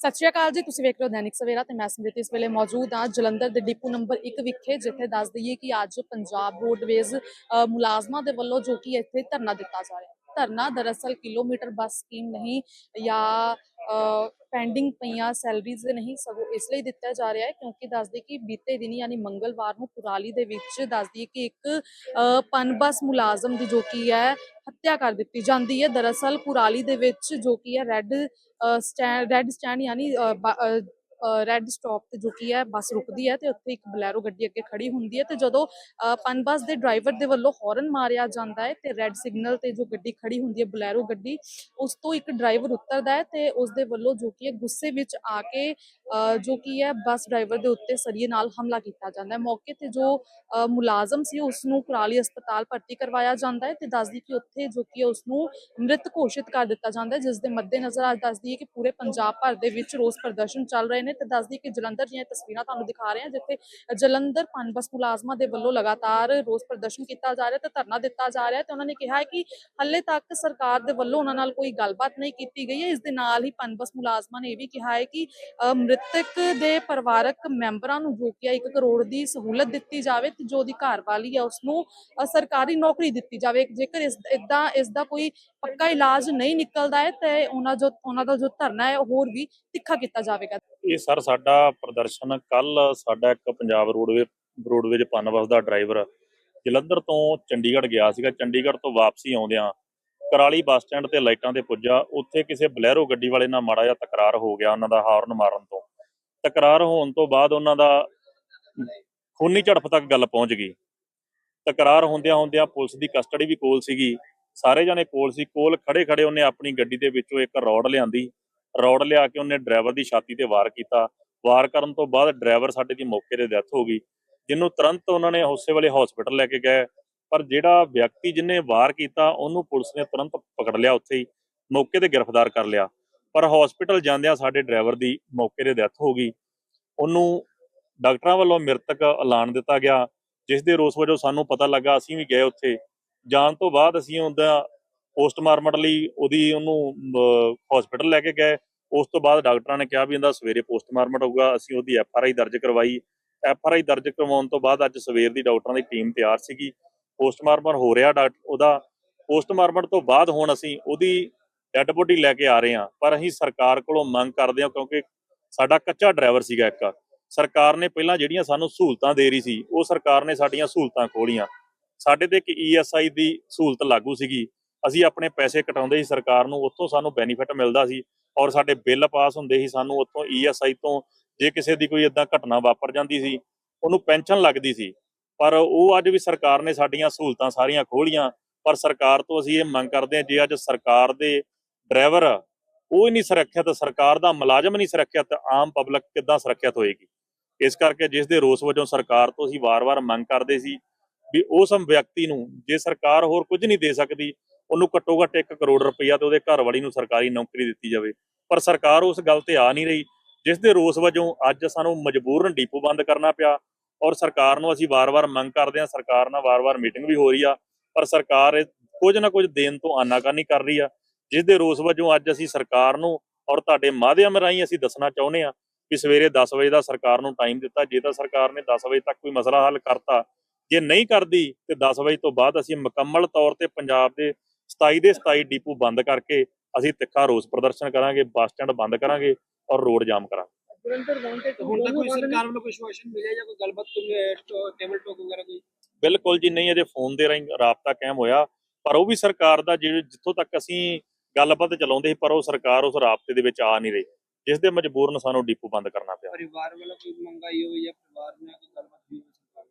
ਸਤਿ ਸ਼੍ਰੀ ਅਕਾਲ ਜੀ ਤੁਸੀਂ ਵੇਖ ਰਹੇ ਹੋ ਦੈਨਿਕ ਸਵੇਰਾ ਤੇ ਮੈਂ ਸਮ੍ਰਿਤੀ ਇਸ ਵੇਲੇ ਮੌਜੂਦ ਹਾਂ ਜਲੰਧਰ ਦੇ ਡਿਪੂ ਨੰਬਰ 1 ਵਿਖੇ ਜਿੱਥੇ ਦੱਸ ਦਈਏ ਕਿ ਅੱਜ ਪੰਜਾਬ ਰੋਡਵੇਜ਼ ਅ, ਮੁਲਾਜ਼ਮਾਂ ਦੇ ਵੱਲੋਂ ਜੋ ਕਿ ਇੱਥੇ ਧਰਨਾ ਦਿੱਤਾ ਜਾ ਰਿਹਾ। ਹੈ ਧਰਨਾ ਦਰਅਸਲ ਕਿਲੋਮੀਟਰ ਬੱਸ ਸਕੀਮ ਨਹੀਂ ਜਾਂ ਪੈਂਡਿੰਗ ਪਈਆਂ ਸੈਲਰੀਜ਼ ਨਹੀਂ ਸਗੋਂ ਇਸ ਲਈ ਦਿੱਤਾ ਜਾ ਰਿਹਾ ਹੈ ਕਿਉਂਕਿ ਦੱਸਦੇ ਕਿ ਬੀਤੇ ਦਿਨ ਯਾਨੀ ਮੰਗਲਵਾਰ ਨੂੰ ਪੁਰਾਲੀ ਦੇ ਵਿੱਚ ਦੱਸਦੀ ਕਿ ਇੱਕ ਅ, ਪਨਬਸ ਮੁਲਾਜ਼ਮ ਦੀ ਜੋ ਕਿ ਹੈ ਹੱਤਿਆ ਕਰ ਦਿੱਤੀ ਜਾਂਦੀ ਹੈ। ਦਰਅਸਲ ਪੁਰਾਲੀ ਦੇ ਵਿੱਚ ਜੋ ਕਿ ਹੈ ਰੈੱਡ ਸਟੈਂਡ ਰੈੱਡ ਸਟੈਂਡ ਯਾਨੀ ਰੈੱਡ ਸਟਾਪ ਤੇ ਜੋ ਕੀ ਹੈ ਬੱਸ ਰੁਕਦੀ ਹੈ ਤੇ ਉੱਥੇ ਇੱਕ ਬਲੈਰੋ ਗੱਡੀ ਅੱਗੇ ਖੜੀ ਹੁੰਦੀ ਹੈ ਤੇ ਜਦੋਂ ਅ, ਪਨ ਬੱਸ ਦੇ ਡਰਾਈਵਰ ਦੇ ਵੱਲੋਂ ਹਾਰਨ ਮਾਰਿਆ ਜਾਂਦਾ ਹੈ ਤੇ ਰੈੱਡ ਸਿਗਨਲ ਤੇ ਜੋ ਗੱਡੀ ਖੜੀ ਹੁੰਦੀ ਹੈ ਬਲੈਰੋ ਗੱਡੀ ਉਸ ਤੋਂ ਇੱਕ ਡਰਾਈਵਰ ਉਤਰਦਾ ਹੈ ਤੇ ਉਸ ਦੇ ਵੱਲੋਂ ਜੋ ਕੀ ਹੈ ਗੁੱਸੇ ਵਿੱਚ ਆ ਕੇ ਜੋ ਕੀ ਹੈ ਬੱਸ ਡਰਾਈਵਰ ਦੇ ਉੱਤੇ ਸਰੀਏ ਨਾਲ ਹਮਲਾ ਕੀਤਾ ਜਾਂਦਾ ਹੈ। ਮੌਕੇ ਤੇ ਜੋ ਅ, ਮੁਲਾਜ਼ਮ ਸੀ ਉਸ ਨੂੰ ਕੁਰਾਲੀ ਹਸਪਤਾਲ ਭਰਤੀ ਕਰਵਾਇਆ ਜਾਂਦਾ ਹੈ ਤੇ ਦੱਸਦੀ ਕਿ ਉੱਥੇ ਜੋ ਕੀ ਹੈ ਉਸ ਨੂੰ ਮ੍ਰਿਤ ਘੋਸ਼ਿਤ ਕਰ ਦਿੱਤਾ ਜਾਂਦਾ ਹੈ ਜਿਸ ਦੇ ਮੱਦੇਨਜ਼ਰ ਅੱਜ ਦੱਸਦੀ ਹੈ ਕਿ ਪੂਰੇ ਪੰਜਾਬ ਭਰ ਦੇ ਵਿੱਚ ਰੋਸ ਪ੍ਰਦਰਸ਼ਨ ਚੱਲ ਰਹੇ ਨੇ ਤੇ ਦੱਸਦੀ ਕਿ ਜਲੰਧਰ ਦੀਆਂ ਤਸਵੀਰਾਂ ਤੁਹਾਨੂੰ ਦਿਖਾ ਰਹੇ ਹਾਂ ਜਿੱਥੇ ਜਲੰਧਰ ਪਨ ਬੱਸ ਮੁਲਾਜ਼ਮਾਂ ਦੇ ਵੱਲੋਂ ਲਗਾਤਾਰ ਰੋਸ ਪ੍ਰਦਰਸ਼ਨ ਕੀਤਾ ਜਾ ਰਿਹਾ ਤੇ ਧਰਨਾ ਦਿੱਤਾ ਜਾ ਰਿਹਾ ਤੇ ਉਹਨਾਂ ਨੇ ਕਿਹਾ ਹੈ ਕਿ ਹਾਲੇ ਤੱਕ ਸਰਕਾਰ ਦੇ ਵੱਲੋਂ ਉਹਨਾਂ ਨਾਲ ਕੋਈ ਗੱਲਬਾਤ ਨਹੀਂ ਕੀਤੀ ਗਈ ਹੈ। ਇਸ ਦੇ ਨਾਲ ਹੀ ਪਨ ਬੱਸ ਮੁਲਾਜ਼ਮਾਂ ਨੇ ਇਹ ਵੀ ਕਿਹਾ ਹੈ ਕਿ ਅ, ਮ੍ਰਿਤਕ ਦੇ ਪਰਿਵਾਰਕ ਮੈਂਬਰਾਂ ਨੂੰ ਜੋ ਕਿ ਹੈ 1 ਕਰੋੜ ਦੀ ਸਹੂਲਤ ਦਿੱਤੀ ਜਾਵੇ ਤੇ ਜੋ ਉਹਦੀ ਘਰ ਵਾਲੀ ਹੈ ਉਸ ਨੂੰ ਸਰਕਾਰੀ ਨੌਕਰੀ ਦਿੱਤੀ ਜਾਵੇ। ਜੇਕਰ ਇਸ ਇਦਾਂ ਇਸ ਦਾ ਕੋਈ ਪੱਕਾ ਇਲਾਜ ਨਹੀਂ ਨਿਕਲਦਾ ਹੈ, ਤੇ ਉਹਨਾਂ ਜੋ, ਉਹਨਾਂ ਦਾ ਜੋ ਧਰਨਾ ਹੈ ਹੋਰ ਵੀ ਤਿੱਖਾ ਕੀਤਾ ਜਾਵੇਗਾ। ਇਹ ਸਰ, ਸਾਡਾ ਪ੍ਰਦਰਸ਼ਨ ਕੱਲ ਸਾਡਾ ਇੱਕ ਪੰਜਾਬ ਰੋਡਵੇ ਰੋਡਵੇਜ ਪਨਬਸ ਦਾ ਡਰਾਈਵਰ ਜਲੰਧਰ ਤੋਂ ਚੰਡੀਗੜ੍ਹ ਗਿਆ ਸੀਗਾ। ਚੰਡੀਗੜ੍ਹ ਤੋਂ ਵਾਪਸੀ ਆਉਂਦਿਆਂ ਕਰਾਲੀ ਬੱਸ ਸਟੈਂਡ ਤੇ ਲਾਈਟਾਂ ਤੇ ਪੁੱਜਾ। ਉੱਥੇ ਕਿਸੇ ਬਲੈਰੋ ਗੱਡੀ ਵਾਲੇ ਨਾਲ ਮਾੜਾ ਜਿਹਾ ਤਕਰਾਰ ਹੋ ਗਿਆ, ਉਹਨਾਂ ਦਾ ਹਾਰਨ ਮਾਰਨ ਤੋਂ। ਤਕਰਾਰ ਹੋਣ ਤੋਂ ਬਾਅਦ ਉਹਨਾਂ ਦਾ ਖੂਨੀ ਝੜਪ ਤੱਕ ਗੱਲ ਪਹੁੰਚ ਗਈ। ਤਕਰਾਰ ਹੁੰਦਿਆਂ ਹੁੰਦਿਆਂ ਪੁਲਿਸ ਦੀ ਕਸਟਡੀ ਵੀ ਕੋਲ ਸੀਗੀ। ਸਾਰੇ ਜਾਣੇ ਕੋਲ ਸੀ, ਕੋਲ ਖੜੇ ਖੜੇ ਉਹਨੇ ਆਪਣੀ ਗੱਡੀ ਦੇ ਵਿੱਚੋਂ ਇੱਕ ਰੌਡ ਲਿਆਂਦੀ। ਰੌਡ ਲਿਆ ਕੇ ਉਹਨੇ ਡਰਾਈਵਰ ਦੀ ਛਾਤੀ ਤੇ ਵਾਰ ਕੀਤਾ। ਵਾਰ ਕਰਨ ਤੋਂ ਬਾਅਦ ਡਰਾਈਵਰ ਸਾਡੇ ਦੀ ਮੌਕੇ ਤੇ ਡੈਥ ਹੋ ਗਈ, ਜਿਹਨੂੰ ਤੁਰੰਤ ਉਹਨਾਂ ਨੇ ਉਸੇ ਵੇਲੇ ਹਸਪੀਟਲ ਲੈ ਕੇ ਗਏ। ਪਰ ਜਿਹੜਾ ਵਿਅਕਤੀ ਜਿਹਨੇ ਵਾਰ ਕੀਤਾ, ਉਹਨੂੰ ਪੁਲਿਸ ਨੇ ਤੁਰੰਤ ਪਕੜ ਲਿਆ ਉੱਥੇ ਹੀ, ਮੌਕੇ ਤੇ ਗ੍ਰਿਫਤਾਰ ਕਰ ਲਿਆ। ਪਰ ਹਸਪੀਟਲ ਜਾਂਦਿਆਂ ਸਾਡੇ ਡਰਾਈਵਰ ਦੀ ਮੌਕੇ ਤੇ ਡੈਥ ਹੋ ਗਈ। ਉਹਨੂੰ ਡਾਕਟਰਾਂ ਵੱਲੋਂ ਮ੍ਰਿਤਕ ਐਲਾਨ ਦਿੱਤਾ ਗਿਆ, ਜਿਸ ਦੇ ਰੋਸ ਵਜੋਂ ਸਾਨੂੰ ਪਤਾ ਲੱਗਾ ਅਸੀਂ ਵੀ ਗਏ ਉੱਥੇ। ਜਾਣ ਤੋਂ ਬਾਅਦ ਅਸੀਂ ਉਹਦਾ ਪੋਸਟਮਾਰਟਮ ਲਈ ਉਹਦੀ ਉਹਨੂੰ ਹਸਪੀਟਲ ਲੈ ਕੇ ਗਏ। ਉਸ ਤੋਂ ਬਾਅਦ ਡਾਕਟਰਾਂ ਨੇ ਕਿਹਾ ਵੀ ਇਹਦਾ ਸਵੇਰੇ ਪੋਸਟਮਾਰਟਮ ਹੋਊਗਾ। ਅਸੀਂ ਉਹਦੀ ਐਫ ਆਰ ਆਈ ਦਰਜ ਕਰਵਾਈ। ਐਫ ਆਰ ਆਈ ਦਰਜ ਕਰਵਾਉਣ ਤੋਂ ਬਾਅਦ ਅੱਜ ਸਵੇਰ ਦੀ ਡਾਕਟਰਾਂ ਦੀ ਟੀਮ ਤਿਆਰ ਸੀਗੀ। ਪੋਸਟਮਾਰਟਮ ਹੋ ਰਿਹਾ ਡਾਕਟਰ ਉਹਦਾ ਪੋਸਟਮਾਰਟਮ ਤੋਂ ਬਾਅਦ ਹੁਣ ਅਸੀਂ ਉਹਦੀ ਡੈੱਡ ਬੋਡੀ ਲੈ ਕੇ ਆ ਰਹੇ ਹਾਂ, ਪਰ ਅਸੀਂ ਸਰਕਾਰ ਕੋਲੋਂ ਮੰਗ ਕਰਦੇ ਹਾਂ ਕਿਉਂਕਿ ਸਾਡਾ ਕੱਚਾ ਡਰਾਈਵਰ ਸੀਗਾ ਇੱਕ। ਸਰਕਾਰ ਨੇ ਪਹਿਲਾਂ ਜਿਹੜੀਆਂ ਸਾਨੂੰ ਸਹੂਲਤਾਂ ਦੇ ਰਹੀ ਸੀ, ਉਹ ਸਰਕਾਰ ਨੇ ਸਾਡੀਆਂ ਸਹੂਲਤਾਂ ਖੋਲੀਆਂ ਸਾਡੇ ਤੇ ਇੱਕ ਈਐਸਆਈ ਦੀ ਸਹੂਲਤ ਲਾਗੂ ਸੀਗੀ। ਅਸੀਂ ਆਪਣੇ ਪੈਸੇ ਕਟਾਉਂਦੇ ਸੀ ਸਰਕਾਰ ਨੂੰ, ਉੱਥੋਂ ਸਾਨੂੰ ਬੈਨੀਫਿਟ ਮਿਲਦਾ ਸੀ ਔਰ ਸਾਡੇ ਬਿੱਲ ਪਾਸ ਹੁੰਦੇ ਸੀ ਸਾਨੂੰ ਉੱਥੋਂ ਈਐਸਆਈ ਤੋਂ, ਜੇ ਕਿਸੇ ਦੀ ਕੋਈ ਇਦਾਂ ਘਟਨਾ ਵਾਪਰ ਜਾਂਦੀ ਸੀ, ਉਹਨੂੰ ਪੈਨਸ਼ਨ ਲੱਗਦੀ ਸੀ। ਪਰ ਉਹ ਅੱਜ ਵੀ ਸਰਕਾਰ ਨੇ ਸਾਡੀਆਂ ਸਹੂਲਤਾਂ ਸਾਰੀਆਂ ਖੋਲੀਆਂ ਪਰ ਸਰਕਾਰ ਤੋਂ ਅਸੀਂ ਇਹ ਮੰਗ ਕਰਦੇ ਹਾਂ, ਜੇ ਅੱਜ ਸਰਕਾਰ ਦੇ ਡਰਾਈਵਰ ਆ ਉਹ ਨਹੀਂ ਸੁਰੱਖਿਅਤ, ਸਰਕਾਰ ਦਾ ਮੁਲਾਜ਼ਮ ਨਹੀਂ ਸੁਰੱਖਿਅਤ ਆਮ ਪਬਲਿਕ ਕਿੱਦਾਂ ਸੁਰੱਖਿਅਤ ਹੋਏਗੀ? ਇਸ ਕਰਕੇ ਜਿਸ ਦੇ ਰੋਸ ਵਜੋਂ ਸਰਕਾਰ ਤੋਂ ਅਸੀਂ ਵਾਰ-ਵਾਰ ਮੰਗ ਕਰਦੇ ਸੀ ਵੀ ਉਸ ਵਿਅਕਤੀ ਨੂੰ ਜੇ ਸਰਕਾਰ ਹੋਰ ਕੁਝ ਨਹੀਂ ਦੇ ਸਕਦੀ, ਉਹਨੂੰ ਘੱਟੋ ਘੱਟ 1 ਕਰੋੜ ਰੁਪਈਆ ਤੇ ਉਹਦੇ ਘਰ ਵਾਲੀ ਨੂੰ ਸਰਕਾਰੀ ਨੌਕਰੀ ਦਿੱਤੀ ਜਾਵੇ। ਪਰ ਸਰਕਾਰ ਉਸ ਗੱਲ ਤੇ ਆ ਨਹੀਂ ਰਹੀ, ਜਿਸ ਦੇ ਰੋਸ ਵਜੋਂ ਅੱਜ ਸਾਨੂੰ ਮਜਬੂਰਨ ਡੀਪੋ ਬੰਦ ਕਰਨਾ ਪਿਆ ਔਰ ਸਰਕਾਰ ਨੂੰ ਅਸੀਂ ਵਾਰ-ਵਾਰ ਮੰਗ ਕਰਦੇ ਹਾਂ, ਸਰਕਾਰ ਨਾਲ ਵਾਰ-ਵਾਰ ਮੀਟਿੰਗ ਵੀ ਹੋ ਰਹੀ ਆ, ਪਰ ਸਰਕਾਰ ਇਹ ਕੁਝ ਨਾ ਕੁਝ ਦੇਣ ਤੋਂ ਆਨਾਕਾਨੀ ਕਰ ਰਹੀ ਆ। ਜਿਸ ਦੇ ਰੋਸ ਵਜੋਂ ਅੱਜ ਅਸੀਂ ਸਰਕਾਰ ਨੂੰ ਔਰ ਤੁਹਾਡੇ ਮਾਧਿਅਮ ਰਾਹੀਂ ਅਸੀਂ ਦੱਸਣਾ ਚਾਹੁੰਦੇ ਆ ਕਿ ਸਵੇਰੇ 10 ਵਜੇ ਦਾ ਸਰਕਾਰ ਨੂੰ ਟਾਈਮ ਦਿੱਤਾ। ਜੇ ਤਾਂ ਸਰਕਾਰ ਨੇ 10 ਵਜੇ ਤੱਕ ਕੋਈ ਮਸਲਾ ਹੱਲ ਕਰਤਾ ਜੇ ਨਹੀਂ ਕਰਦੀ ਤੇ 10 ਵਜੇ ਤੋਂ ਬਾਅਦ ਅਸੀਂ ਮੁਕੰਮਲ ਤੌਰ ਤੇ ਪੰਜਾਬ ਦੇ 27 ਦੇ 27 ਡਿਪੂ ਬੰਦ ਕਰਕੇ ਅਸੀਂ ਤਿੱਖਾ ਰੋਸ ਪ੍ਰਦਰਸ਼ਨ ਕਰਾਂਗੇ ਬੱਸ ਸਟੈਂਡ ਬੰਦ ਕਰਾਂਗੇ ਔਰ ਰੋਡ ਜਾਮ ਕਰਾਂਗੇ। ਜਲੰਧਰ ਵਾਂਟੇ ਹੁਣ ਤੱਕ ਕੋਈ ਸਰਕਾਰ ਵੱਲੋਂ ਕੋਈ ਸ਼ਵਾਸ਼ਨ ਮਿਲਿਆ ਜਾਂ ਕੋਈ ਗੱਲਬਾਤ ਕੋਈ ਟੇਬਲ ਟਾਕ ਵਗੈਰਾ ਕੋਈ? ਬਿਲਕੁਲ ਜੀ ਨਹੀਂ ਅਜੇ ਫੋਨ ਦੇ ਰਾਹੀਂ ਰਾਬਤਾ ਕਾਇਮ ਹੋਇਆ ਪਰ ਉਹ ਵੀ ਸਰਕਾਰ ਦਾ ਜਿਹੜੇ ਜਿੱਥੋਂ ਤੱਕ ਅਸੀਂ ਗੱਲਬਾਤ ਚਲਾਉਂਦੇ ਸੀ ਪਰ ਉਹ ਸਰਕਾਰ ਉਸ ਰਾਬਤੇ ਦੇ ਵਿੱਚ ਆ ਨਹੀਂ ਰਹੀ। ਜਿਸ ਦੇ ਮਜਬੂਰਨ ਸਾਨੂੰ ਡਿਪੂ ਬੰਦ ਕਰਨਾ ਪਿਆ। ਪਰਿਵਾਰ ਵੱਲੋਂ ਕੋਈ ਮੰਗਾਈ ਹੋਈ ਜਾਂ ਪਰਿਵਾਰ ਨੇ ਕੋਈ ਗੱਲਬਾਤ ਹੋਈ ਹੋਵੇ ਸਰਕਾਰ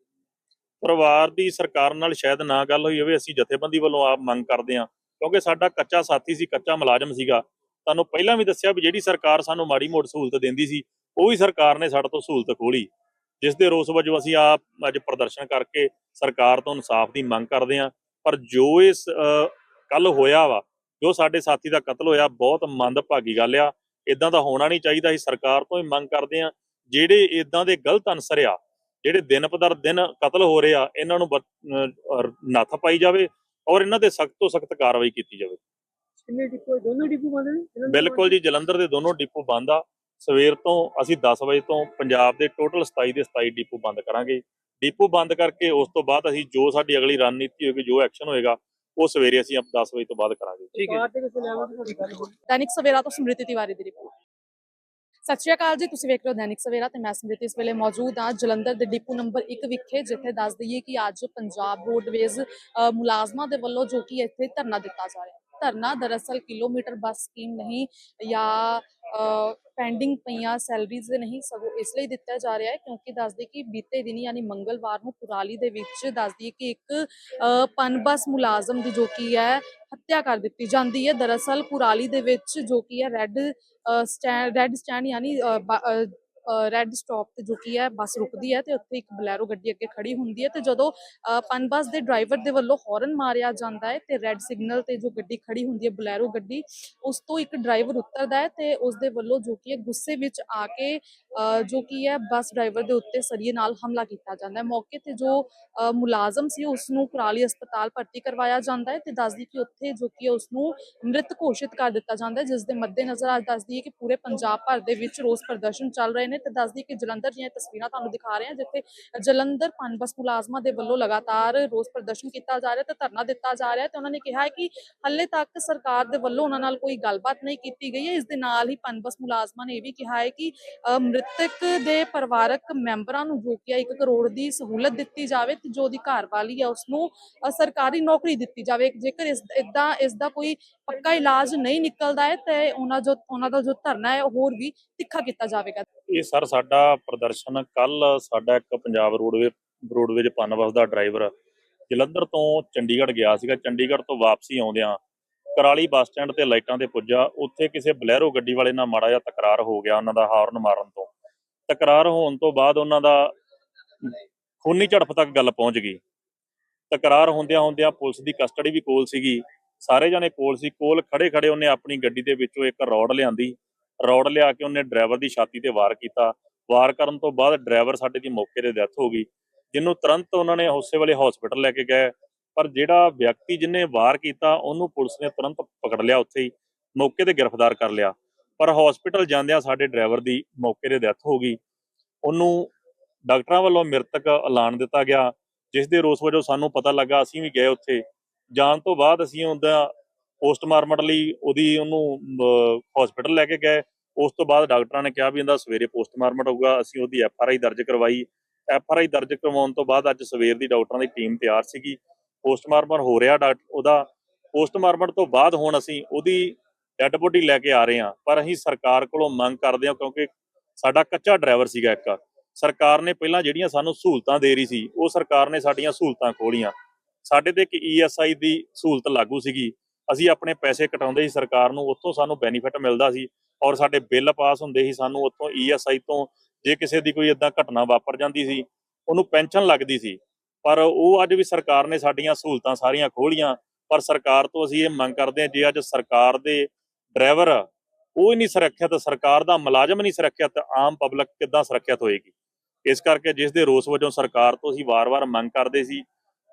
ਪਰਿਵਾਰ ਦੀ ਸਰਕਾਰ ਨਾਲ ਸ਼ਾਇਦ ਨਾ ਗੱਲ ਹੋਈ ਹੋਵੇ ਅਸੀਂ ਜਥੇਬੰਦੀ ਵੱਲੋਂ ਆਪ ਮੰਗ ਕਰਦੇ ਹਾਂ। ਕਿਉਂਕਿ ਸਾਡਾ ਕੱਚਾ ਸਾਥੀ ਸੀ ਕੱਚਾ ਮੁਲਾਜ਼ਮ ਸੀਗਾ। ਤੁਹਾਨੂੰ ਪਹਿਲਾਂ ਵੀ ਦੱਸਿਆ ਵੀ ਜਿਹੜੀ ਸਰਕਾਰ ਸਾਨੂੰ ਮਾੜੀ ਮੋੜ ਸਹੂਲਤ ਦਿੰਦੀ ਸੀ ਉਹ ਵੀ ਸਰਕਾਰ ਨੇ ਸਾਡੇ ਤੋਂ ਸਹੂਲਤ ਖੋਲੀ ਜਿਸ ਦੇ ਰੋਸ ਵਜੋਂ ਅਸੀਂ ਆਪ ਅੱਜ ਪ੍ਰਦਰਸ਼ਨ ਕਰਕੇ ਸਰਕਾਰ ਤੋਂ ਇਨਸਾਫ ਦੀ ਮੰਗ ਕਰਦੇ ਹਾਂ। ਪਰ ਜੋ ਇਸ ਕੱਲ ਹੋਇਆ ਵਾ ਜੋ ਸਾਡੇ ਸਾਥੀ ਦਾ ਕਤਲ ਹੋਇਆ ਬਹੁਤ ਮੰਦਭਾਗੀ ਗੱਲ ਆ। ਇਦਾਂ ਦਾ ਹੋਣਾ ਨਹੀਂ ਚਾਹੀਦਾ ਅਸੀਂ ਸਰਕਾਰ ਤੋਂ ਹੀ ਮੰਗ ਕਰਦੇ ਹਾਂ। ਜਿਹੜੇ ਇਦਾਂ ਦੇ ਗਲਤ ਅਨਸਰ ਆ ਜਿਹੜੇ ਦਿਨ ਪਦਰ ਦਿਨ ਕਤਲ ਹੋ ਰਹੇ ਆ ਇਹਨਾਂ ਨੂੰ ਨੱਥ ਪਾਈ ਜਾਵੇ ਔਰ ਇਹਨਾਂ ਤੇ ਸਖਤ ਤੋਂ ਸਖਤ ਕਾਰਵਾਈ ਕੀਤੀ ਜਾਵੇ। ਕਿੰਨੇ ਡਿਪੋ ਦੋਨੋਂ ਡਿਪੋ ਬੰਦ ਨੇ? ਬਿਲਕੁਲ ਜੀ ਜਲੰਧਰ ਦੇ ਦੋਨੋਂ ਡਿਪੂ ਬੰਦ ਆ। ਸਵੇਰ ਤੋਂ ਅਸੀਂ 10 ਵਜੇ ਤੋਂ ਪੰਜਾਬ ਦੇ ਟੋਟਲ 27 ਦੇ 27 ਡਿਪੂ ਬੰਦ ਕਰਾਂਗੇ। ਡਿਪੂ ਬੰਦ ਕਰਕੇ ਉਸ ਤੋਂ ਬਾਅਦ ਅਸੀਂ ਜੋ ਸਾਡੀ ਅਗਲੀ ਰਣਨੀਤੀ ਹੋਏਗੀ ਜੋ ਐਕਸ਼ਨ ਹੋਏਗਾ ਉਹ ਸਵੇਰੇ ਅਸੀਂ 10 ਵਜੇ ਤੋਂ ਬਾਅਦ ਕਰਾਂਗੇ। ਠੀਕ ਹੈ ਦੈਨਿਕ ਸਵੇਰਾ ਤੋਂ ਸਮ੍ਰਿਤੀ ਤਿਵਾਰੀ ਦੀ ਰਿਪੋਰਟ ਸਤਿ ਸ਼੍ਰੀ ਅਕਾਲ ਜੀ ਤੁਸੀਂ ਵੇਖ ਰਹੇ ਹੋ ਦੈਨਿਕ ਸਵੇਰਾ ਤੇ ਮੈਂ ਸਮ੍ਰਿਤੀ ਇਸ ਵੇਲੇ ਮੌਜੂਦ ਹਾਂ ਜਲੰਧਰ ਦੇ ਡਿਪੂ ਨੰਬਰ 1 ਵਿਖੇ ਜਿੱਥੇ ਦੱਸ ਦਈਏ ਕਿ ਅੱਜ ਪੰਜਾਬ ਰੋਡਵੇਜ਼ ਮੁਲਾਜ਼ਮਾਂ ਦੇ ਵੱਲੋਂ ਜੋ ਕਿ ਇੱਥੇ ਧਰਨਾ ਦਿੱਤਾ ਜਾ ਰਿਹਾ। ਹੈ ਧਰਨਾ ਦਰਅਸਲ ਕਿਲੋਮੀਟਰ ਬੱਸ ਸਕੀਮ ਨਹੀਂ ਜਾਂ ਪੈਂਡਿੰਗ ਪਈਆਂ ਸੈਲਰੀਜ਼ ਦੇ ਨਹੀਂ ਸਗੋਂ ਇਸ ਲਈ ਦਿੱਤਾ ਜਾ ਰਿਹਾ ਹੈ ਕਿਉਂਕਿ ਦੱਸਦੇ ਕਿ ਬੀਤੇ ਦਿਨ ਯਾਨੀ ਮੰਗਲਵਾਰ ਨੂੰ ਪੁਰਾਲੀ ਦੇ ਵਿੱਚ ਦੱਸਦੀ ਕਿ ਇੱਕ ਅ, ਪਨਬਸ ਮੁਲਾਜ਼ਮ ਦੀ ਜੋ ਕਿ ਹੈ ਹੱਤਿਆ ਕਰ ਦਿੱਤੀ ਜਾਂਦੀ ਹੈ। ਦਰਅਸਲ ਪੁਰਾਲੀ ਦੇ ਵਿੱਚ ਜੋ ਕਿ ਹੈ ਰੈੱਡ ਸਟੈਂਡ ਰੈੱਡ ਸਟੈਂਡ ਯਾਨੀ ਰੈੱਡ ਸਟਾਪ ਤੇ ਜੋ ਕੀ ਹੈ ਬੱਸ ਰੁਕਦੀ ਹੈ ਤੇ ਉੱਥੇ ਇੱਕ ਬਲੈਰੋ ਗੱਡੀ ਅੱਗੇ ਖੜੀ ਹੁੰਦੀ ਹੈ ਤੇ ਜਦੋਂ ਅ, ਪਨ ਬੱਸ ਦੇ ਡਰਾਈਵਰ ਦੇ ਵੱਲੋਂ ਹਾਰਨ ਮਾਰਿਆ ਜਾਂਦਾ ਹੈ ਤੇ ਰੈੱਡ ਸਿਗਨਲ ਤੇ ਜੋ ਗੱਡੀ ਖੜੀ ਹੁੰਦੀ ਹੈ ਬਲੈਰੋ ਗੱਡੀ ਉਸ ਤੋਂ ਇੱਕ ਡਰਾਈਵਰ ਉਤਰਦਾ ਹੈ ਤੇ ਉਸ ਦੇ ਵੱਲੋਂ ਜੋ ਕੀ ਹੈ ਗੁੱਸੇ ਵਿੱਚ ਆ ਕੇ ਜੋ ਕੀ ਹੈ ਬੱਸ ਡਰਾਈਵਰ ਦੇ ਉੱਤੇ ਸਰੀਏ ਨਾਲ ਹਮਲਾ ਕੀਤਾ ਜਾਂਦਾ ਹੈ। ਮੌਕੇ ਤੇ ਜੋ ਅ, ਮੁਲਾਜ਼ਮ ਸੀ ਉਸ ਨੂੰ ਕੁਰਾਲੀ ਹਸਪਤਾਲ ਭਰਤੀ ਕਰਵਾਇਆ ਜਾਂਦਾ ਹੈ ਤੇ ਦੱਸਦੀ ਕਿ ਉੱਥੇ ਜੋ ਕਿ ਉਸ ਨੂੰ ਮ੍ਰਿਤ ਘੋਸ਼ਿਤ ਕਰ ਦਿੱਤਾ ਜਾਂਦਾ ਹੈ ਜਿਸ ਦੇ ਮੱਦੇਨਜ਼ਰ ਅੱਜ ਦੱਸਦੀ ਹੈ ਕਿ ਪੂਰੇ ਪੰਜਾਬ ਭਰ ਦੇ ਵਿੱਚ ਰੋਸ ਪ੍ਰਦਰਸ਼ਨ ਚੱਲ ਰਹੇ ਨੇ ਤੇ ਦੱਸਦੀ ਕਿ ਜਲੰਧਰ ਦੀਆਂ ਤਸਵੀਰਾਂ ਤੁਹਾਨੂੰ ਦਿਖਾ ਰਹੇ ਹਾਂ, ਜਿੱਥੇ ਜਲੰਧਰ ਪਨਬਸ ਮੁਲਾਜ਼ਮਾਂ ਦੇ ਵੱਲੋਂ ਲਗਾਤਾਰ ਰੋਸ ਪ੍ਰਦਰਸ਼ਨ ਕੀਤਾ ਜਾ ਰਿਹਾ ਤੇ ਧਰਨਾ ਦਿੱਤਾ ਜਾ ਰਿਹਾ ਤੇ ਉਹਨਾਂ ਨੇ ਕਿਹਾ ਹੈ ਕਿ ਹੱਲੇ ਤੱਕ ਸਰਕਾਰ ਦੇ ਵੱਲੋਂ ਉਹਨਾਂ ਨਾਲ ਕੋਈ ਗੱਲਬਾਤ ਨਹੀਂ ਕੀਤੀ ਗਈ ਹੈ। ਇਸ ਦੇ ਨਾਲ ਹੀ ਪਨਬਸ ਮੁਲਾਜ਼ਮਾਂ ਨੇ ਇਹ ਵੀ ਕਿਹਾ ਹੈ ਕਿ ਮ੍ਰਿਤਕ ਦੇ ਪਰਿਵਾਰਕ ਮੈਂਬਰਾਂ ਨੂੰ ਜੋ ਕਿ 1 ਕਰੋੜ ਦੀ ਸਹੂਲਤ ਦਿੱਤੀ ਜਾਵੇ ਤੇ ਜੋ ਉਹਦੀ ਘਰਵਾਲੀ ਹੈ ਉਸ ਨੂੰ ਸਰਕਾਰੀ ਨੌਕਰੀ ਦਿੱਤੀ ਜਾਵੇ। ਜੇਕਰ ਇਸ ਇਦਾਂ ਇਸ ਦਾ ਕੋਈ ਪੱਕਾ ਇਲਾਜ ਨਹੀਂ ਨਿਕਲਦਾ ਹੈ ਤੇ ਉਹਨਾਂ ਜੋ, ਉਹਨਾਂ ਦਾ ਜੋ ਧਰਨਾ ਹੈ, ਉਹ ਹੋਰ ਵੀ ਤਿੱਖਾ ਕੀਤਾ ਜਾਵੇਗਾ। ਇਹ ਸਰ ਸਾਡਾ ਪ੍ਰਦਰਸ਼ਨ ਕੱਲ ਸਾਡਾ ਇੱਕ Punjab roadway roadway roadways Punbus ਦਾ ਡਰਾਈਵਰ ਜਲੰਧਰ ਤੋਂ ਚੰਡੀਗੜ੍ਹ ਗਿਆ ਸੀਗਾ। ਚੰਡੀਗੜ੍ਹ ਤੋਂ ਵਾਪਸੀ ਆਉਂਦਿਆਂ ਕਰਾਲੀ ਬੱਸ ਸਟੈਂਡ ਤੇ ਲਾਈਟਾਂ ਤੇ ਪੁੱਜਾ। ਉੱਥੇ ਕਿਸੇ ਬਲੈਰੋ ਗੱਡੀ ਵਾਲੇ ਨਾਲ ਮਾੜਾ ਜਿਹਾ ਤਕਰਾਰ ਹੋ ਗਿਆ ਉਹਨਾਂ ਦਾ ਹਾਰਨ ਮਾਰਨ ਤੋਂ। ਤਕਰਾਰ ਹੋਣ ਤੋਂ ਬਾਅਦ ਉਹਨਾਂ ਦਾ ਖੂਨੀ ਝੜਪ ਤੱਕ ਗੱਲ ਪਹੁੰਚ ਗਈ। ਤਕਰਾਰ ਹੁੰਦਿਆਂ ਹੁੰਦਿਆਂ ਪੁਲਿਸ ਦੀ ਕਸਟਡੀ ਵੀ ਕੋਲ ਸੀਗੀ। ਸਾਰੇ ਜਣੇ ਕੋਲ ਸੀ। ਕੋਲ ਖੜੇ ਖੜੇ ਉਹਨੇ ਆਪਣੀ ਗੱਡੀ ਦੇ ਵਿੱਚੋਂ ਇੱਕ ਰੋਡ ਲਿਆਂਦੀ। ਰੌਡ ਲਿਆ ਕੇ ਉਹਨੇ ਡਰਾਈਵਰ ਦੀ ਛਾਤੀ ਤੇ ਵਾਰ ਕੀਤਾ। ਵਾਰ ਕਰਨ ਤੋਂ ਬਾਅਦ ਡਰਾਈਵਰ ਸਾਡੇ ਦੀ ਮੌਕੇ ਤੇ ਡੈਥ ਹੋ ਗਈ, ਜਿਹਨੂੰ ਤੁਰੰਤ ਉਹਨਾਂ ਨੇ ਉਸੇ ਵਾਲੇ ਹਸਪੀਟਲ ਲੈ ਕੇ ਗਏ। ਪਰ ਜਿਹੜਾ ਵਿਅਕਤੀ ਜਿਹਨੇ ਵਾਰ ਕੀਤਾ, ਉਹਨੂੰ ਪੁਲਿਸ ਨੇ ਤੁਰੰਤ ਪਕੜ ਲਿਆ ਉੱਥੇ ਹੀ, ਮੌਕੇ ਤੇ ਗ੍ਰਿਫਤਾਰ ਕਰ ਲਿਆ। ਪਰ ਹਸਪੀਟਲ ਜਾਂਦਿਆਂ ਸਾਡੇ ਡਰਾਈਵਰ ਦੀ ਮੌਕੇ ਤੇ ਡੈਥ ਹੋ ਗਈ। ਉਹਨੂੰ ਡਾਕਟਰਾਂ ਵੱਲੋਂ ਮ੍ਰਿਤਕ ਐਲਾਨ ਦਿੱਤਾ ਗਿਆ, ਜਿਸ ਦੇ ਰੋਸ ਵਜੋਂ ਸਾਨੂੰ ਪਤਾ ਲੱਗਾ ਅਸੀਂ ਵੀ ਗਏ ਉੱਥੇ। ਜਾਣ ਤੋਂ ਬਾਅਦ ਅਸੀਂ ਉਹਦਾ ਪੋਸਟਮਾਰਟਮ ਲਈ ਉਹਦੀ ਉਹਨੂੰ ਹਸਪੀਟਲ ਲੈ ਕੇ ਗਏ। ਉਸ ਤੋਂ ਬਾਅਦ ਡਾਕਟਰਾਂ ਨੇ ਕਿਹਾ ਵੀ ਇਹਦਾ ਸਵੇਰੇ ਪੋਸਟਮਾਰਟਮ ਹੋਊਗਾ। ਅਸੀਂ ਉਹਦੀ ਐਫ ਆਰ ਆਈ ਦਰਜ ਕਰਵਾਈ। ਐਫ ਆਰ ਆਈ ਦਰਜ ਕਰਵਾਉਣ ਤੋਂ ਬਾਅਦ ਅੱਜ ਸਵੇਰ ਦੀ ਡਾਕਟਰਾਂ ਦੀ ਟੀਮ ਤਿਆਰ ਸੀਗੀ। ਪੋਸਟਮਾਰਟਮ ਹੋ ਰਿਹਾ ਡਾਕਟਰ ਉਹਦਾ ਪੋਸਟਮਾਰਟਮ ਤੋਂ ਬਾਅਦ ਹੁਣ ਅਸੀਂ ਉਹਦੀ ਡੈੱਡ ਬੋਡੀ ਲੈ ਕੇ ਆ ਰਹੇ ਹਾਂ। ਪਰ ਅਸੀਂ ਸਰਕਾਰ ਕੋਲੋਂ ਮੰਗ ਕਰਦੇ ਹਾਂ ਕਿਉਂਕਿ ਸਾਡਾ ਕੱਚਾ ਡਰਾਈਵਰ ਸੀਗਾ ਇੱਕ। ਸਰਕਾਰ ਨੇ ਪਹਿਲਾਂ ਜਿਹੜੀਆਂ ਸਾਨੂੰ ਸਹੂਲਤਾਂ ਦੇ ਰਹੀ ਸੀ, ਉਹ ਸਰਕਾਰ ਨੇ ਸਾਡੀਆਂ ਸਹੂਲਤਾਂ ਖੋਲੀਆਂ ਸਾਡੇ ਤੇ ਇੱਕ ਈਐਸਆਈ ਦੀ ਸਹੂਲਤ ਲਾਗੂ ਸੀਗੀ। ਅਸੀਂ ਆਪਣੇ ਪੈਸੇ ਕਟਾਉਂਦੇ ਸੀ ਸਰਕਾਰ ਨੂੰ, ਉੱਥੋਂ ਸਾਨੂੰ ਬੈਨੀਫਿਟ ਮਿਲਦਾ ਸੀ ਔਰ ਸਾਡੇ ਬਿੱਲ ਪਾਸ ਹੁੰਦੇ ਸੀ ਸਾਨੂੰ ਉੱਥੋਂ ਈਐਸਆਈ ਤੋਂ, ਜੇ ਕਿਸੇ ਦੀ ਕੋਈ ਇਦਾਂ ਘਟਨਾ ਵਾਪਰ ਜਾਂਦੀ ਸੀ, ਉਹਨੂੰ ਪੈਨਸ਼ਨ ਲੱਗਦੀ ਸੀ। ਪਰ ਉਹ ਅੱਜ ਵੀ ਸਰਕਾਰ ਨੇ ਸਾਡੀਆਂ ਸਹੂਲਤਾਂ ਸਾਰੀਆਂ ਖੋਲੀਆਂ ਪਰ ਸਰਕਾਰ ਤੋਂ ਅਸੀਂ ਇਹ ਮੰਗ ਕਰਦੇ ਹਾਂ, ਜੇ ਅੱਜ ਸਰਕਾਰ ਦੇ ਡਰਾਈਵਰ ਉਹ ਨਹੀਂ ਸੁਰੱਖਿਅਤ, ਸਰਕਾਰ ਦਾ ਮੁਲਾਜ਼ਮ ਨਹੀਂ ਸੁਰੱਖਿਅਤ, ਆਮ ਪਬਲਿਕ ਕਿੱਦਾਂ ਸੁਰੱਖਿਅਤ ਹੋਏਗੀ? ਇਸ ਕਰਕੇ ਜਿਸ ਦੇ ਰੋਸ ਵਜੋਂ ਸਰਕਾਰ ਤੋਂ ਅਸੀਂ ਵਾਰ-ਵਾਰ ਮੰਗ ਕਰਦੇ ਸੀ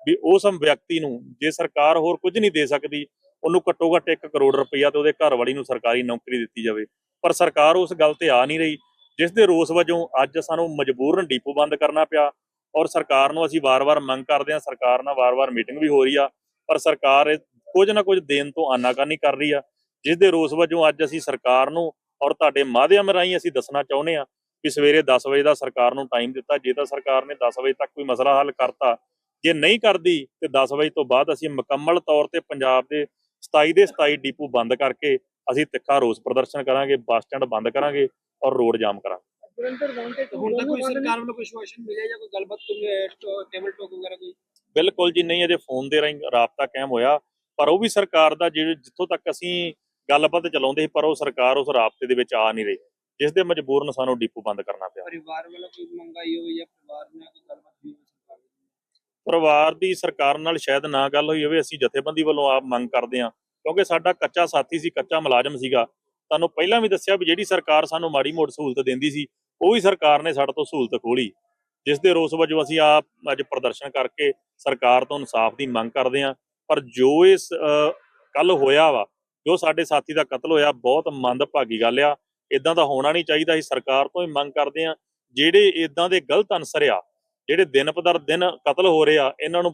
ਵੀ ਉਸ ਵਿਅਕਤੀ ਨੂੰ, ਜੇ ਸਰਕਾਰ ਹੋਰ ਕੁਝ ਨਹੀਂ ਦੇ ਸਕਦੀ ਉਹਨੂੰ ਘੱਟੋ ਘੱਟ 1 ਕਰੋੜ ਰੁਪਈਆ ਤੇ ਉਹਦੇ ਘਰ ਵਾਲੀ ਨੂੰ ਸਰਕਾਰੀ ਨੌਕਰੀ ਦਿੱਤੀ ਜਾਵੇ। ਪਰ ਸਰਕਾਰ ਉਸ ਗੱਲ ਤੇ ਆ ਨਹੀਂ ਰਹੀ, ਜਿਸ ਦੇ ਰੋਸ ਵਜੋਂ ਅੱਜ ਸਾਨੂੰ ਮਜਬੂਰਨ ਡੀਪੋ ਬੰਦ ਕਰਨਾ ਪਿਆ ਔਰ ਸਰਕਾਰ ਨੂੰ ਅਸੀਂ ਵਾਰ-ਵਾਰ ਮੰਗ ਕਰਦੇ ਹਾਂ, ਸਰਕਾਰ ਨਾਲ ਵਾਰ-ਵਾਰ ਮੀਟਿੰਗ ਵੀ ਹੋ ਰਹੀ ਆ, ਪਰ ਸਰਕਾਰ ਇਹ ਕੁਝ ਨਾ ਕੁਝ ਦੇਣ ਤੋਂ ਆਨਾਕਾਨੀ ਕਰ ਰਹੀ ਆ, ਜਿਸ ਦੇ ਰੋਸ ਵਜੋਂ ਅੱਜ ਅਸੀਂ ਸਰਕਾਰ ਨੂੰ ਔਰ ਤੁਹਾਡੇ ਮਾਧਿਅਮ ਰਾਹੀਂ ਅਸੀਂ ਦੱਸਣਾ ਚਾਹੁੰਦੇ ਆ ਕਿ ਸਵੇਰੇ 10 ਵਜੇ ਦਾ ਸਰਕਾਰ ਨੂੰ ਟਾਈਮ ਦਿੱਤਾ, ਜੇ ਤਾਂ ਸਰਕਾਰ ਨੇ 10 ਵਜੇ ਤੱਕ ਕੋਈ ਮਸਲਾ ਹੱਲ ਕਰਤਾ, ਜੇ ਨਹੀਂ ਕਰਦੀ ਤੇ 10 ਵਜੇ ਤੋਂ ਬਾਅਦ ਅਸੀਂ ਮੁਕੰਮਲ ਤੌਰ ਤੇ ਪੰਜਾਬ ਦੇ 27 ਦੇ 27 ਡਿਪੂ ਬੰਦ ਕਰਕੇ ਅਸੀਂ ਤਿੱਖਾ ਰੋਸ ਪ੍ਰਦਰਸ਼ਨ ਕਰਾਂਗੇ ਬੱਸ ਸਟੈਂਡ ਬੰਦ ਕਰਾਂਗੇ ਔਰ ਰੋਡ ਜਾਮ ਕਰਾਂਗੇ। ਜਲੰਧਰ ਵਾਂਟੇ ਹੁਣ ਤੱਕ ਕੋਈ ਸਰਕਾਰ ਵੱਲੋਂ ਕੋਈ ਸ਼ਵਾਸ਼ਨ ਮਿਲਿਆ ਜਾਂ ਕੋਈ ਗੱਲਬਾਤ ਕੋਈ ਟੇਬਲ ਟਾਕ ਵਗੈਰਾ ਕੋਈ? ਬਿਲਕੁਲ ਜੀ ਨਹੀਂ ਅਜੇ ਫੋਨ ਦੇ ਰਾਹੀਂ ਰਾਬਤਾ ਕਾਇਮ ਹੋਇਆ ਪਰ ਉਹ ਵੀ ਸਰਕਾਰ ਦਾ ਜਿਹੜੇ ਜਿੱਥੋਂ ਤੱਕ ਅਸੀਂ ਗੱਲਬਾਤ ਚਲਾਉਂਦੇ ਸੀ ਪਰ ਉਹ ਸਰਕਾਰ ਉਸ ਰਾਬਤੇ ਦੇ ਵਿੱਚ ਆ ਨਹੀਂ ਰਹੀ ਜਿਸ ਦੇ ਮਜਬੂਰਨ ਸਾਨੂੰ ਡਿਪੂ ਬੰਦ ਕਰਨਾ ਪਿਆ। ਪਰਿਵਾਰ ਵੱਲੋਂ ਕੋਈ ਮੰਗਾਈ ਹੋਵੇ ਜਾਂ ਪਰਿਵਾਰ ਨਾਲ ਕੋਈ ਗੱਲਬਾਤ ਹੋਈ ਪਰਿਵਾਰ ਦੀ ਸਰਕਾਰ ਨਾਲ ਸ਼ਾਇਦ ਨਾ ਗੱਲ ਹੋਈ ਹੋਵੇ, ਅਸੀਂ ਜਥੇਬੰਦੀ ਵੱਲੋਂ ਆਪ ਮੰਗ ਕਰਦੇ ਹਾਂ, ਕਿਉਂਕਿ ਸਾਡਾ ਕੱਚਾ ਸਾਥੀ ਸੀ, ਕੱਚਾ ਮੁਲਾਜ਼ਮ ਸੀਗਾ। ਤੁਹਾਨੂੰ ਪਹਿਲਾਂ ਵੀ ਦੱਸਿਆ ਵੀ ਜਿਹੜੀ ਸਰਕਾਰ ਸਾਨੂੰ ਮਾੜੀ ਮੋੜ ਸਹੂਲਤ ਦਿੰਦੀ ਸੀ, ਉਹ ਵੀ ਸਰਕਾਰ ਨੇ ਸਾਡੇ ਤੋਂ ਸਹੂਲਤ ਖੋਲੀ ਜਿਸ ਦੇ ਰੋਸ ਵਜੋਂ ਅਸੀਂ ਆਪ ਅੱਜ ਪ੍ਰਦਰਸ਼ਨ ਕਰਕੇ ਸਰਕਾਰ ਤੋਂ ਇਨਸਾਫ ਦੀ ਮੰਗ ਕਰਦੇ ਹਾਂ। ਪਰ ਜੋ ਇਸ ਕੱਲ ਹੋਇਆ ਵਾ, ਜੋ ਸਾਡੇ ਸਾਥੀ ਦਾ ਕਤਲ ਹੋਇਆ, ਬਹੁਤ ਮੰਦਭਾਗੀ ਗੱਲ ਆ। ਇਦਾਂ ਦਾ ਹੋਣਾ ਨਹੀਂ ਚਾਹੀਦਾ, ਅਸੀਂ ਸਰਕਾਰ ਤੋਂ ਹੀ ਮੰਗ ਕਰਦੇ ਆ ਜਿਹੜੇ ਇਦਾਂ ਦੇ ਗਲਤ ਅਨਸਰ ਆ ਜਿਹੜੇ ਦਿਨ ਪਦਰ ਦਿਨ ਕਤਲ ਹੋ ਰਹੇ ਆ ਇਹਨਾਂ ਨੂੰ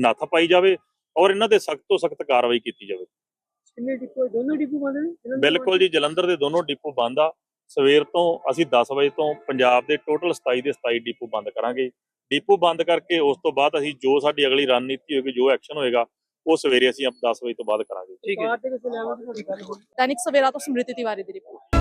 ਨੱਥ ਪਾਈ ਜਾਵੇ ਔਰ ਇਹਨਾਂ ਤੇ ਸਖਤ ਤੋਂ ਸਖਤ ਕਾਰਵਾਈ ਕੀਤੀ ਜਾਵੇ। ਕਿੰਨੇ ਡਿਪੋ ਦੋਨੋਂ ਡਿਪੋ ਬੰਦ ਨੇ? ਬਿਲਕੁਲ ਜੀ ਜਲੰਧਰ ਦੇ ਦੋਨੋਂ ਡਿਪੋ ਬੰਦ ਆ। ਸਵੇਰ ਤੋਂ ਅਸੀਂ 10 ਵਜੇ ਤੋਂ ਪੰਜਾਬ ਦੇ ਟੋਟਲ 27 ਦੇ 27 ਡਿਪੋ ਬੰਦ ਕਰਾਂਗੇ। ਡਿਪੋ ਬੰਦ ਕਰਕੇ ਉਸ ਤੋਂ ਬਾਅਦ ਅਸੀਂ ਜੋ ਸਾਡੀ ਅਗਲੀ ਰਣਨੀਤੀ ਹੋਏਗੀ ਜੋ ਐਕਸ਼ਨ ਹੋਏਗਾ ਉਹ ਸਵੇਰੇ ਅਸੀਂ 10 ਵਜੇ ਤੋਂ ਬਾਅਦ ਕਰਾਂਗੇ। ਠੀਕ ਹੈ। ਤੇ ਕਿਸੇ ਲੈਵਲ ਤੇ ਤੁਹਾਡੀ ਗੱਲ। ਹੋਈ ਦੈਨਿਕ ਸਵੇਰਾ ਤੋਂ ਸਮ੍ਰਿਤੀ ਤਿਵਾਰੀ ਦੀ ਰਿਪੋਰਟ।